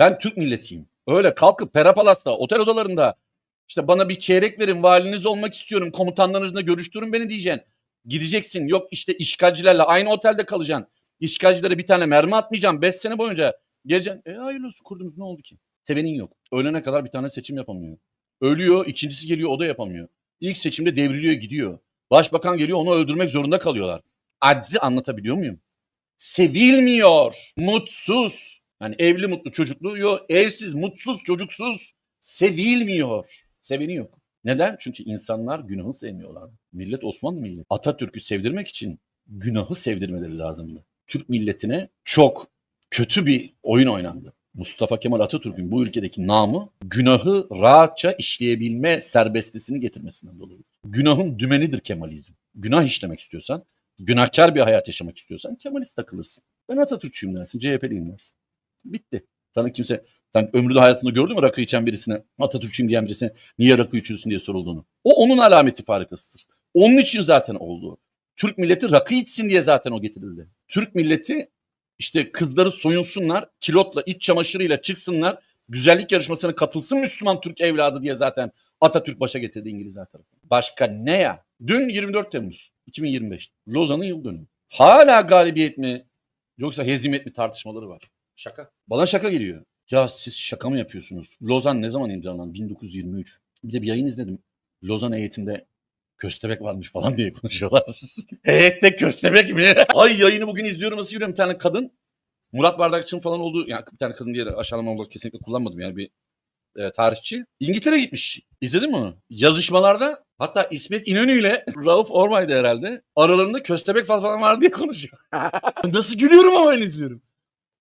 Ben Türk milletiyim. Öyle kalkıp Perapalas'ta, otel odalarında işte bana bir çeyrek verin, valiniz olmak istiyorum, komutanlarınızla görüştürün beni diyeceksin. Gideceksin. Yok işte işgalcilerle aynı otelde kalacaksın. İşgalcilere bir tane mermi atmayacaksın 5 sene boyunca. Geleceksin. E hayırlı kurdunuz ne oldu ki? Sevenin yok. Ölene kadar bir tane seçim yapamıyor. Ölüyor, ikincisi geliyor o da yapamıyor. İlk seçimde devriliyor gidiyor. Başbakan geliyor onu öldürmek zorunda kalıyorlar. Aczi anlatabiliyor muyum? Sevilmiyor. Mutsuz. Yani evli mutlu çocuklu. Yok evsiz, mutsuz, çocuksuz. Sevilmiyor. Seveni yok. Neden? Çünkü insanlar günahı sevmiyorlar. Millet Osmanlı milleti. Atatürk'ü sevdirmek için günahı sevdirmeleri lazımdı. Türk milletine çok kötü bir oyun oynandı. Mustafa Kemal Atatürk'ün bu ülkedeki namı günahı rahatça işleyebilme serbestisini getirmesinden dolayı. Günahın dümenidir Kemalizm. Günah işlemek istiyorsan, günahkar bir hayat yaşamak istiyorsan Kemalist takılırsın. Ben Atatürkçüyüm dersin, CHP'liyim dersin. Bitti. Sana kimse, sen ömründe hayatında gördün mü rakı içen birisine, Atatürkçüyüm diyen birisine niye rakı içiyorsun diye sorulduğunu. O onun alameti farikasıdır. Onun için zaten oldu. Türk milleti rakı içsin diye zaten o getirildi. Türk milleti işte kızları soyunsunlar, kilotla, iç çamaşırıyla çıksınlar, güzellik yarışmasına katılsın Müslüman Türk evladı diye zaten Atatürk başa getirdi İngilizler tarafından. Başka ne ya? Dün 24 Temmuz 2025. Lozan'ın yıl dönümü. Hala galibiyet mi yoksa hezimet mi tartışmaları var. Şaka. Bana şaka geliyor. Ya siz şaka mı yapıyorsunuz? Lozan ne zaman imzalandı? 1923. Bir de bir yayın izledim. Lozan heyetinde köstebek varmış falan diye konuşuyorlar. Heyette köstebek mi? Ay yayını bugün izliyorum nasıl yürüyorum bir tane kadın. Murat Bardakçı'nın falan olduğu yani bir tane kadın diye aşağılama olarak kesinlikle kullanmadım yani bir e, tarihçi. İngiltere gitmiş. İzledin mi onu? Yazışmalarda hatta İsmet İnönü ile Rauf Ormay'da herhalde aralarında köstebek falan var diye konuşuyor. Nasıl gülüyorum ama ben izliyorum.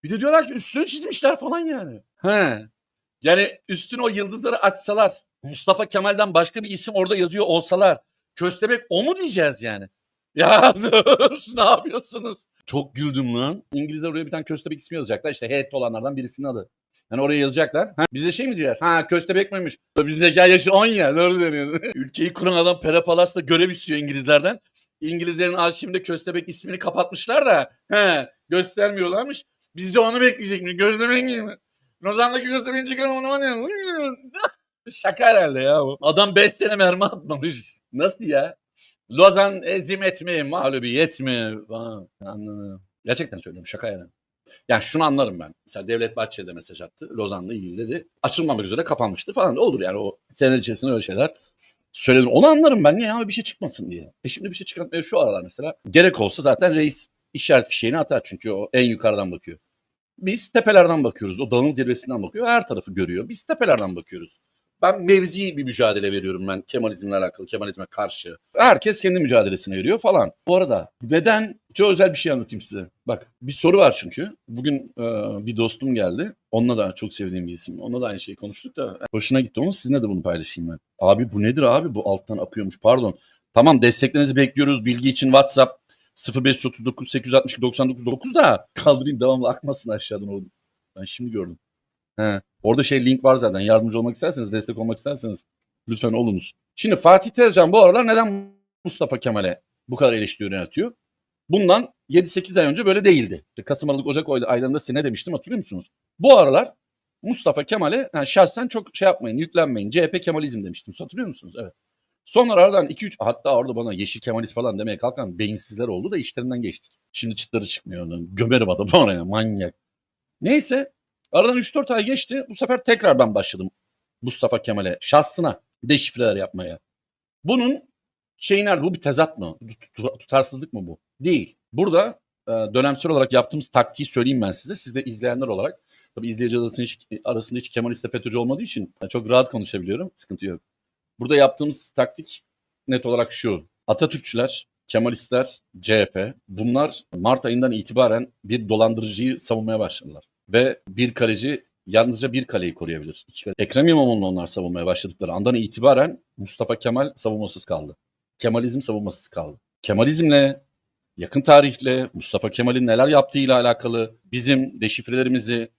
Bir de diyorlar ki üstünü çizmişler falan yani. He. Yani üstüne o yıldızları açsalar, Mustafa Kemal'den başka bir isim orada yazıyor olsalar, köstebek o mu diyeceğiz yani? Ya dur, ne yapıyorsunuz? Çok güldüm lan. İngilizler oraya bir tane köstebek ismi yazacaklar. İşte heyette olanlardan birisinin adı. Yani oraya yazacaklar. Ha, bize şey mi diyeceğiz? Ha köstebek miymiş? Bizim zeka yaşı 10 ya. Doğru dönüyor. Ülkeyi kuran adam Pera Palas'ta görev istiyor İngilizlerden. İngilizlerin arşivinde köstebek ismini kapatmışlar da he, göstermiyorlarmış. Biz de onu bekleyecekmiş. Köstebek gibi. Lozan'daki köstebeğin çıkarım onu mu Şaka herhalde ya bu. Adam 5 sene mermi atmamış. Nasıl ya? Lozan ezimet mi, mağlubiyet mi? Anladım. Gerçekten söylüyorum şaka yani. Yani şunu anlarım ben. Mesela Devlet Bahçeli de mesaj attı. Lozan'la ilgili dedi. Açılmamak üzere kapanmıştı falan. Olur yani o seneler içerisinde öyle şeyler söyledim. Onu anlarım ben. Niye abi bir şey çıkmasın diye. E şimdi bir şey çıkartmıyor şu aralar mesela. Gerek olsa zaten reis işaret fişeğini atar. Çünkü o en yukarıdan bakıyor. Biz tepelerden bakıyoruz. O dağın zirvesinden bakıyor. Her tarafı görüyor. Biz tepelerden bakıyoruz. Ben mevzi bir mücadele veriyorum ben Kemalizmle alakalı, Kemalizme karşı. Herkes kendi mücadelesini veriyor falan. Bu arada neden, çok özel bir şey anlatayım size. Bak bir soru var çünkü. Bugün e, bir dostum geldi. Onunla da çok sevdiğim bir isim. Onunla da aynı şeyi konuştuk da hoşuna gitti onun. Sizinle de bunu paylaşayım ben. Abi bu nedir abi? Bu alttan akıyormuş pardon. Tamam desteklerinizi bekliyoruz. Bilgi için WhatsApp 0539 862 99 9 da kaldırayım devamlı akmasın aşağıdan oldu. Ben şimdi gördüm. He. Orada şey link var zaten. Yardımcı olmak isterseniz, destek olmak isterseniz lütfen olunuz. Şimdi Fatih Tezcan bu aralar neden Mustafa Kemal'e bu kadar eleştiri yöneltiyor? Bundan 7-8 ay önce böyle değildi. İşte Kasım Aralık Ocak aylarında size ne demiştim hatırlıyor musunuz? Bu aralar Mustafa Kemal'e yani şahsen çok şey yapmayın, yüklenmeyin. CHP Kemalizm demiştim. Hatırlıyor musunuz? Evet. Sonra aradan 2-3 hatta orada bana yeşil Kemalist falan demeye kalkan beyinsizler oldu da işlerinden geçtik. Şimdi çıtları çıkmıyor onun. Gömerim adamı oraya manyak. Neyse Aradan 3-4 ay geçti. Bu sefer tekrar ben başladım Mustafa Kemal'e şahsına deşifreler yapmaya. Bunun şey nerede? Bu bir tezat mı? Tutarsızlık mı bu? Değil. Burada e, dönemsel olarak yaptığımız taktiği söyleyeyim ben size. Siz de izleyenler olarak. Tabii izleyici arasında hiç, arasında hiç Kemalist FETÖ'cü olmadığı için çok rahat konuşabiliyorum. Sıkıntı yok. Burada yaptığımız taktik net olarak şu. Atatürkçüler, Kemalistler, CHP bunlar Mart ayından itibaren bir dolandırıcıyı savunmaya başladılar ve bir kaleci yalnızca bir kaleyi koruyabilir. İki kale. Ekrem İmamoğlu'nu onlar savunmaya başladıkları andan itibaren Mustafa Kemal savunmasız kaldı. Kemalizm savunmasız kaldı. Kemalizmle, yakın tarihle, Mustafa Kemal'in neler yaptığıyla alakalı bizim deşifrelerimizi,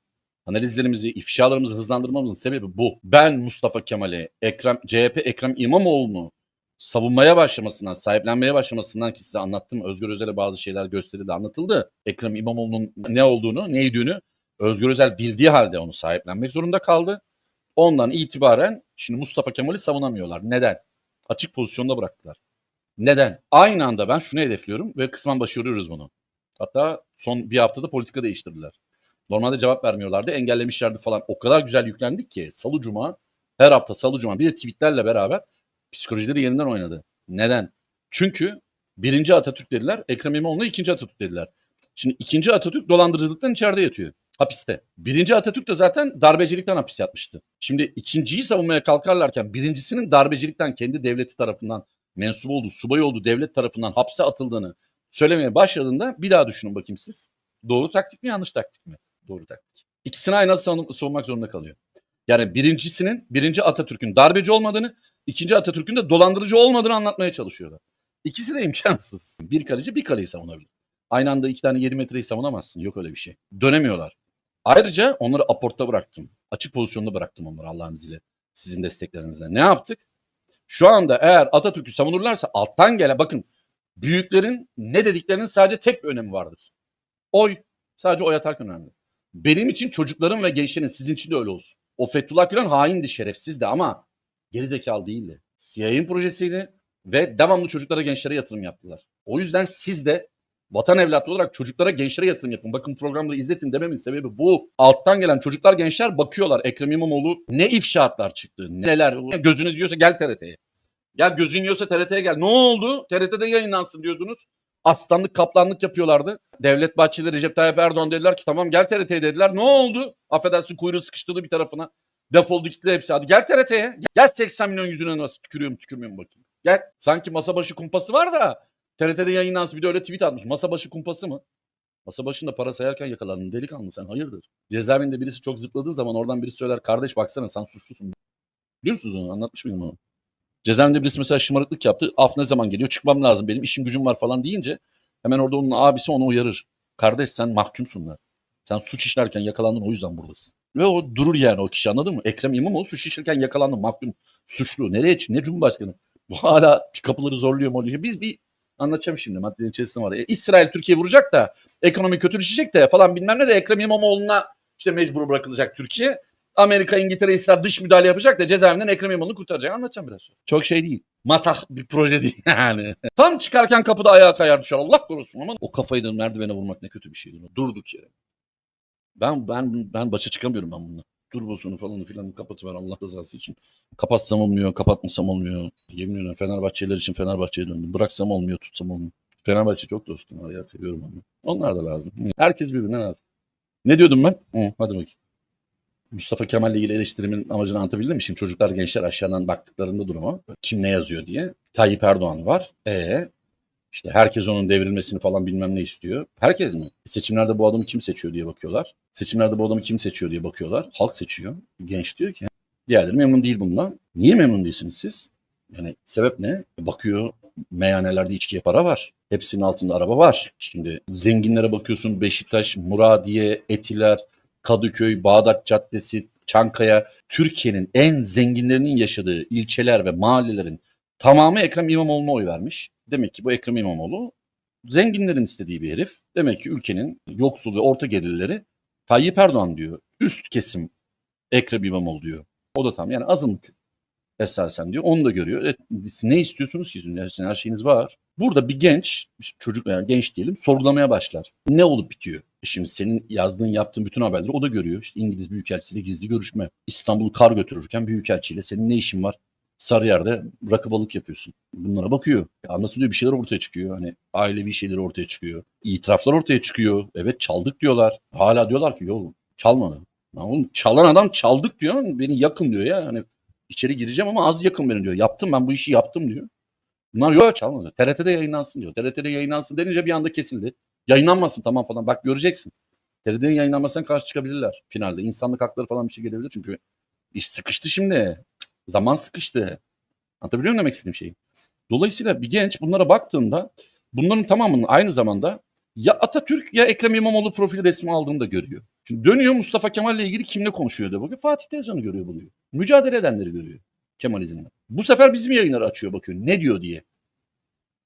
analizlerimizi, ifşalarımızı hızlandırmamızın sebebi bu. Ben Mustafa Kemal'e, Ekrem, CHP Ekrem İmamoğlu'nu savunmaya başlamasından, sahiplenmeye başlamasından ki size anlattım. Özgür Özel'e bazı şeyler gösterildi, anlatıldı. Ekrem İmamoğlu'nun ne olduğunu, ne yediğini Özgür Özel bildiği halde onu sahiplenmek zorunda kaldı. Ondan itibaren şimdi Mustafa Kemal'i savunamıyorlar. Neden? Açık pozisyonda bıraktılar. Neden? Aynı anda ben şunu hedefliyorum ve kısmen başarıyoruz bunu. Hatta son bir haftada politika değiştirdiler. Normalde cevap vermiyorlardı, engellemişlerdi falan. O kadar güzel yüklendik ki salı cuma, her hafta salı cuma bir de tweetlerle beraber psikolojileri yeniden oynadı. Neden? Çünkü birinci Atatürk dediler, Ekrem İmamoğlu'na ikinci Atatürk dediler. Şimdi ikinci Atatürk dolandırıcılıktan içeride yatıyor. Hapiste. Birinci Atatürk de zaten darbecilikten hapis yatmıştı. Şimdi ikinciyi savunmaya kalkarlarken birincisinin darbecilikten kendi devleti tarafından mensup olduğu, subay olduğu devlet tarafından hapse atıldığını söylemeye başladığında bir daha düşünün bakayım siz. Doğru taktik mi yanlış taktik mi? Doğru taktik. İkisini aynı anda savun- savunmak zorunda kalıyor. Yani birincisinin, birinci Atatürk'ün darbeci olmadığını, ikinci Atatürk'ün de dolandırıcı olmadığını anlatmaya çalışıyorlar. İkisi de imkansız. Bir kaleci bir kaleyi savunabilir. Aynı anda iki tane 7 metreyi savunamazsın. Yok öyle bir şey. Dönemiyorlar. Ayrıca onları aportta bıraktım. Açık pozisyonda bıraktım onları Allah'ın izniyle. Sizin desteklerinizle. Ne yaptık? Şu anda eğer Atatürk'ü savunurlarsa alttan gelen bakın büyüklerin ne dediklerinin sadece tek bir önemi vardır. Oy. Sadece oy atarken önemli. Benim için çocukların ve gençlerin sizin için de öyle olsun. O Fethullah Gülen haindi, şerefsizdi ama gerizekalı değildi. CIA'nin projesiydi ve devamlı çocuklara, gençlere yatırım yaptılar. O yüzden siz de vatan evlatlı olarak çocuklara, gençlere yatırım yapın. Bakın programda izletin dememin sebebi bu. Alttan gelen çocuklar, gençler bakıyorlar. Ekrem İmamoğlu ne ifşaatlar çıktı, neler. Gözünüz diyorsa gel TRT'ye. Gel gözün yiyorsa TRT'ye gel. Ne oldu? TRT'de yayınlansın diyordunuz. Aslanlık kaplanlık yapıyorlardı. Devlet Bahçeli Recep Tayyip Erdoğan dediler ki tamam gel TRT'ye dediler. Ne oldu? Affedersin kuyruğu sıkıştırdı bir tarafına. Defoldu gitti hepsi. Hadi gel TRT'ye. Gel 80 milyon yüzüne nasıl tükürüyorum tükürmüyorum bakayım. Gel. Sanki masa başı kumpası var da TRT'de yayınlansın. Bir de öyle tweet atmış. Masa başı kumpası mı? Masa başında para sayarken yakalandın. Delikanlı sen hayırdır? Cezaevinde birisi çok zıpladığı zaman oradan birisi söyler. Kardeş baksana sen suçlusun. Biliyor musunuz onu? Anlatmış mıydım onu? Cezaevinde birisi mesela şımarıklık yaptı. Af ne zaman geliyor? Çıkmam lazım benim işim gücüm var falan deyince hemen orada onun abisi onu uyarır. Kardeş sen mahkumsun da. Sen suç işlerken yakalandın o yüzden buradasın. Ve o durur yani o kişi anladın mı? Ekrem İmamoğlu suç işlerken yakalandı mahkum suçlu. Nereye ne cumhurbaşkanı? Bu hala kapıları zorluyor mu. Biz bir anlatacağım şimdi maddenin içerisinde var. İsrail Türkiye vuracak da ekonomi kötüleşecek de falan bilmem ne de Ekrem İmamoğlu'na işte mecbur bırakılacak Türkiye. Amerika, İngiltere, İsrail dış müdahale yapacak da cezaevinden Ekrem İmamoğlu'nu kurtaracak. Anlatacağım biraz sonra. Çok şey değil. Matah bir proje değil yani. Tam çıkarken kapıda ayağa kayar düşer. Allah korusun ama o kafayı da merdivene vurmak ne kötü bir şeydir. Durduk yere. Ben ben ben başa çıkamıyorum ben bununla. Turbosunu falan filan kapatıver Allah rızası için. Kapatsam olmuyor, kapatmasam olmuyor. Yemin ediyorum Fenerbahçeliler için Fenerbahçe'ye döndüm. Bıraksam olmuyor, tutsam olmuyor. Fenerbahçe çok dostum var ya seviyorum onu. Onlar da lazım. Herkes birbirine lazım. Ne diyordum ben? Hı, hadi bakayım. Mustafa Kemal'le ilgili eleştirimin amacını anlatabildim mi? Şimdi çocuklar gençler aşağıdan baktıklarında duruma kim ne yazıyor diye. Tayyip Erdoğan var. E işte herkes onun devrilmesini falan bilmem ne istiyor. Herkes mi? Seçimlerde bu adamı kim seçiyor diye bakıyorlar. Seçimlerde bu adamı kim seçiyor diye bakıyorlar. Halk seçiyor. Genç diyor ki diğerleri memnun değil bundan. Niye memnun değilsiniz siz? Yani sebep ne? Bakıyor meyhanelerde içkiye para var. Hepsinin altında araba var. Şimdi zenginlere bakıyorsun Beşiktaş, Muradiye, Etiler, Kadıköy, Bağdat Caddesi, Çankaya, Türkiye'nin en zenginlerinin yaşadığı ilçeler ve mahallelerin tamamı Ekrem İmamoğlu'na oy vermiş. Demek ki bu Ekrem İmamoğlu zenginlerin istediği bir herif. Demek ki ülkenin yoksul ve orta gelirleri Tayyip Erdoğan diyor. Üst kesim Ekrem İmamoğlu diyor. O da tam yani azınlık esasen diyor. Onu da görüyor. E, ne istiyorsunuz ki? Yani sizin her şeyiniz var. Burada bir genç, çocuk veya genç diyelim sorgulamaya başlar. Ne olup bitiyor? Şimdi senin yazdığın, yaptığın bütün haberleri o da görüyor. İşte İngiliz Büyükelçisiyle gizli görüşme. İstanbul'u kar götürürken Büyükelçiyle senin ne işin var? Sarıyer'de rakı balık yapıyorsun. Bunlara bakıyor. Anlatılıyor bir şeyler ortaya çıkıyor. Hani ailevi şeyler ortaya çıkıyor. İtiraflar ortaya çıkıyor. Evet çaldık diyorlar. Hala diyorlar ki yok çalmadı. Lan oğlum çalan adam çaldık diyor. Beni yakın diyor ya. Hani içeri gireceğim ama az yakın beni diyor. Yaptım ben bu işi yaptım diyor. Bunlar yok çalmadı. TRT'de yayınlansın diyor. TRT'de yayınlansın denince bir anda kesildi. Yayınlanmasın tamam falan. Bak göreceksin. TRT'nin yayınlanmasına karşı çıkabilirler finalde. İnsanlık hakları falan bir şey gelebilir çünkü iş sıkıştı şimdi. Zaman sıkıştı. Anlatabiliyor muyum demek istediğim şeyi? Dolayısıyla bir genç bunlara baktığında bunların tamamının aynı zamanda ya Atatürk ya Ekrem İmamoğlu profil resmi aldığını da görüyor. Şimdi dönüyor Mustafa Kemal'le ilgili kimle konuşuyor da bakıyor. Fatih Tezcan'ı görüyor buluyor. Mücadele edenleri görüyor. Kemalizmle. Bu sefer bizim yayınları açıyor bakıyor. Ne diyor diye.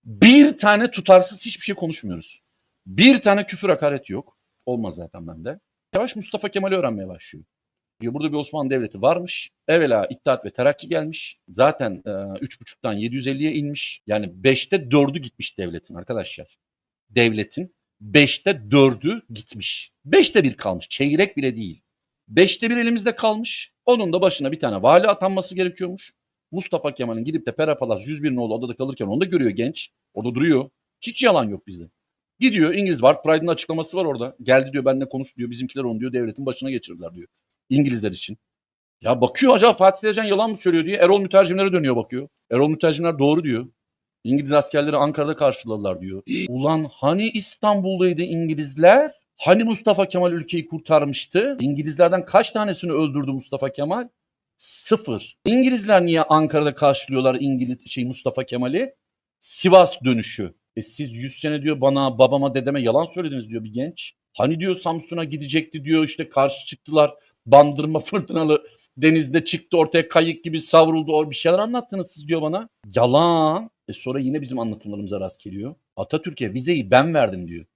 Bir tane tutarsız hiçbir şey konuşmuyoruz. Bir tane küfür hakaret yok. Olmaz zaten bende. Yavaş Mustafa Kemal'i öğrenmeye başlıyor. Diyor burada bir Osmanlı Devleti varmış. Evvela İttihat ve Terakki gelmiş. Zaten e, 3,5'tan 750'ye inmiş. Yani 5'te 4'ü gitmiş devletin arkadaşlar. Devletin 5'te 4'ü gitmiş. 5'te 1 kalmış. Çeyrek bile değil. 5'te 1 elimizde kalmış. Onun da başına bir tane vali atanması gerekiyormuş. Mustafa Kemal'in gidip de Pera Palas 101 nolu odada kalırken onu da görüyor genç. Orada duruyor. Hiç yalan yok bizde. Gidiyor İngiliz var. Pride'ın açıklaması var orada. Geldi diyor benimle konuş diyor. Bizimkiler onu diyor devletin başına geçirdiler diyor. İngilizler için. Ya bakıyor acaba Fatih Sezen yalan mı söylüyor diye Erol mütercimlere dönüyor bakıyor. Erol mütercimler doğru diyor. İngiliz askerleri Ankara'da karşıladılar diyor. Ulan hani İstanbul'daydı İngilizler? Hani Mustafa Kemal ülkeyi kurtarmıştı? İngilizlerden kaç tanesini öldürdü Mustafa Kemal? Sıfır. İngilizler niye Ankara'da karşılıyorlar İngiliz şey Mustafa Kemal'i? Sivas dönüşü. E siz 100 sene diyor bana babama dedeme yalan söylediniz diyor bir genç. Hani diyor Samsun'a gidecekti diyor işte karşı çıktılar. Bandırma fırtınalı denizde çıktı ortaya kayık gibi savruldu. Or bir şeyler anlattınız siz diyor bana. Yalan. E sonra yine bizim anlatımlarımıza rast geliyor. Atatürk'e vizeyi ben verdim diyor.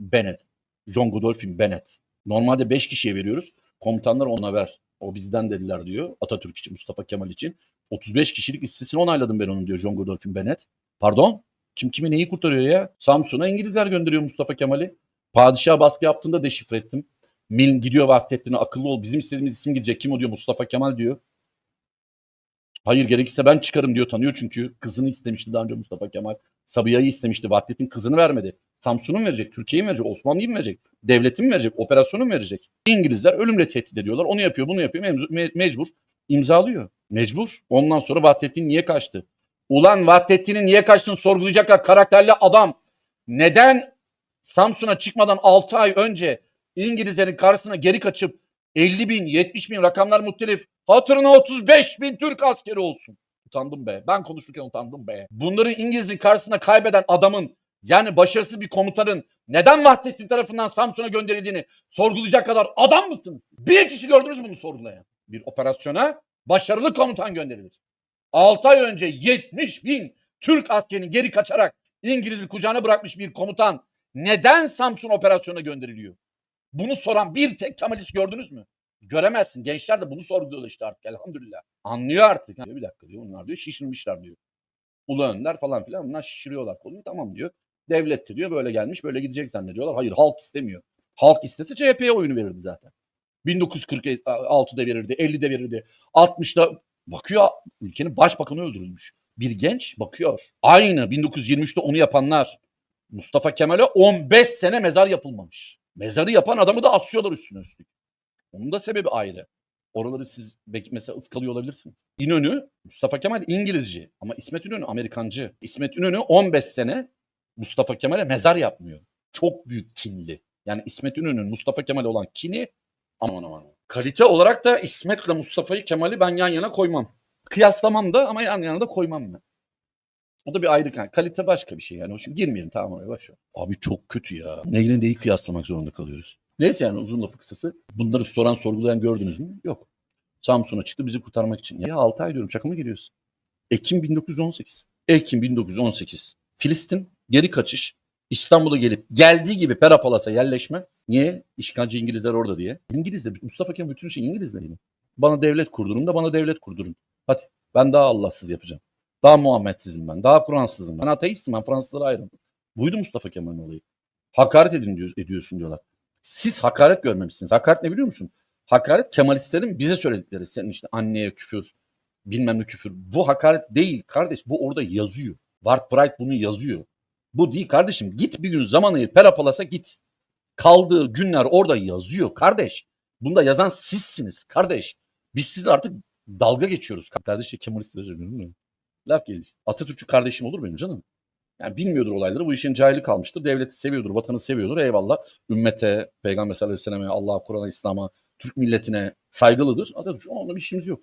Bennett. John Godolphin Bennett. Normalde 5 kişiye veriyoruz. Komutanlar ona ver. O bizden dediler diyor. Atatürk için, Mustafa Kemal için. 35 kişilik listesini onayladım ben onun diyor John Godolphin Bennett. Pardon? Kim kimi neyi kurtarıyor ya? Samsun'a İngilizler gönderiyor Mustafa Kemal'i. Padişah baskı yaptığında deşifre ettim. Milne gidiyor Vahdettin'e akıllı ol. Bizim istediğimiz isim gidecek. Kim o diyor? Mustafa Kemal diyor. Hayır gerekirse ben çıkarım diyor tanıyor çünkü. Kızını istemişti daha önce Mustafa Kemal. Sabiha'yı istemişti. Vahdettin kızını vermedi. Samsun'u mu verecek? Türkiye'yi mi verecek? Osmanlı'yı mı verecek? Devleti mi verecek? Operasyonu mu verecek? İngilizler ölümle tehdit ediyorlar. Onu yapıyor, bunu yapıyor. Mevzu- me- mecbur. imzalıyor. Mecbur. Ondan sonra Vahdettin niye kaçtı? Ulan Vahdettin'in niye kaçtığını sorgulayacaklar karakterli adam. Neden Samsun'a çıkmadan 6 ay önce İngilizlerin karşısına geri kaçıp 50 bin, 70 bin rakamlar muhtelif. Hatırına 35 bin Türk askeri olsun. Utandım be. Ben konuşurken utandım be. Bunları İngiliz'in karşısına kaybeden adamın yani başarısız bir komutanın neden Vahdettin tarafından Samsun'a gönderildiğini sorgulayacak kadar adam mısınız? Bir kişi gördünüz mü bunu sorgulayan? Bir operasyona başarılı komutan gönderilir. 6 ay önce 70 bin Türk askerinin geri kaçarak İngiliz'i kucağına bırakmış bir komutan neden Samsun operasyona gönderiliyor? Bunu soran bir tek Kemalist gördünüz mü? Göremezsin. Gençler de bunu sorguluyorlar işte artık elhamdülillah. Anlıyor artık. Ha, bir dakika diyor bunlar diyor şişirmişler diyor. Ulu önder falan filan bunlar şişiriyorlar konuyu tamam diyor. Devletti diyor böyle gelmiş böyle gidecek zannediyorlar. Hayır halk istemiyor. Halk istese CHP'ye oyunu verirdi zaten. 1946'da verirdi, 50'de verirdi, 60'da bakıyor ülkenin başbakanı öldürülmüş. Bir genç bakıyor. Aynı 1923'te onu yapanlar. Mustafa Kemal'e 15 sene mezar yapılmamış. Mezarı yapan adamı da asıyorlar üstüne üstlük. Onun da sebebi ayrı. Oraları siz belki mesela ıskalıyor olabilirsiniz. İnönü, Mustafa Kemal İngilizci ama İsmet İnönü Amerikancı. İsmet İnönü 15 sene Mustafa Kemal'e mezar yapmıyor. Çok büyük kinli. Yani İsmet İnönü'nün Mustafa Kemal'e olan kini aman aman. Kalite olarak da İsmet'le Mustafa'yı Kemal'i ben yan yana koymam. Kıyaslamam da ama yan yana da koymam ben. O da bir ayrı yani kalite başka bir şey yani. O Şimdi girmeyelim tamam oraya ver. Abi çok kötü ya. Neyle neyi kıyaslamak zorunda kalıyoruz. Neyse yani uzun lafı kısası. Bunları soran sorgulayan gördünüz mü? Yok. Samsun'a çıktı bizi kurtarmak için. Ya 6 ay diyorum şaka mı giriyorsun? Ekim 1918. Ekim 1918. Filistin geri kaçış. İstanbul'a gelip geldiği gibi Perapalas'a yerleşme. Niye? İşgalci İngilizler orada diye. İngilizler, Mustafa Kemal bütün şey İngilizler yine. Bana devlet kurdurun da bana devlet kurdurun. Hadi ben daha Allahsız yapacağım. Daha Muhammedsizim ben. Daha Kur'ansızım. Ben ateistim. Ben Fransızlara ayrım. Buydu Mustafa Kemal'in olayı. Hakaret edin diyor, ediyorsun diyorlar. Siz hakaret görmemişsiniz. Hakaret ne biliyor musun? Hakaret Kemalistlerin bize söyledikleri. Senin işte anneye küfür, bilmem ne küfür. Bu hakaret değil kardeş. Bu orada yazıyor. Bart Bright bunu yazıyor. Bu değil kardeşim. Git bir gün zaman ayır Perapalas'a git. Kaldığı günler orada yazıyor kardeş. Bunda yazan sizsiniz kardeş. Biz sizle artık dalga geçiyoruz. Kardeş de Kemalistler değil mi? Laf gelir. Atatürkçü kardeşim olur benim canım. Yani bilmiyordur olayları. Bu işin cahili kalmıştır. Devleti seviyordur, vatanı seviyordur. Eyvallah. Ümmete, Peygamber sallallahu aleyhi ve Allah'a, Kur'an'a, İslam'a, Türk milletine saygılıdır. Atatürk onunla bir işimiz yok.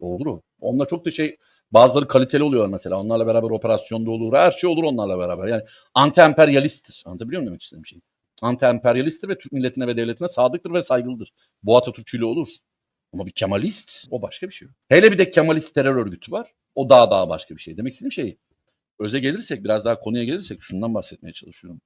Olur o. Onunla çok da şey bazıları kaliteli oluyor mesela. Onlarla beraber operasyonda olur. Her şey olur onlarla beraber. Yani anti-emperyalisttir. Anlatabiliyor muyum demek istediğim şeyi? Anti-emperyalisttir ve Türk milletine ve devletine sadıktır ve saygılıdır. Bu Atatürkçüyle olur. Ama bir Kemalist o başka bir şey. Hele bir de Kemalist terör örgütü var. O daha daha başka bir şey. Demek istediğim şey öze gelirsek biraz daha konuya gelirsek şundan bahsetmeye çalışıyorum.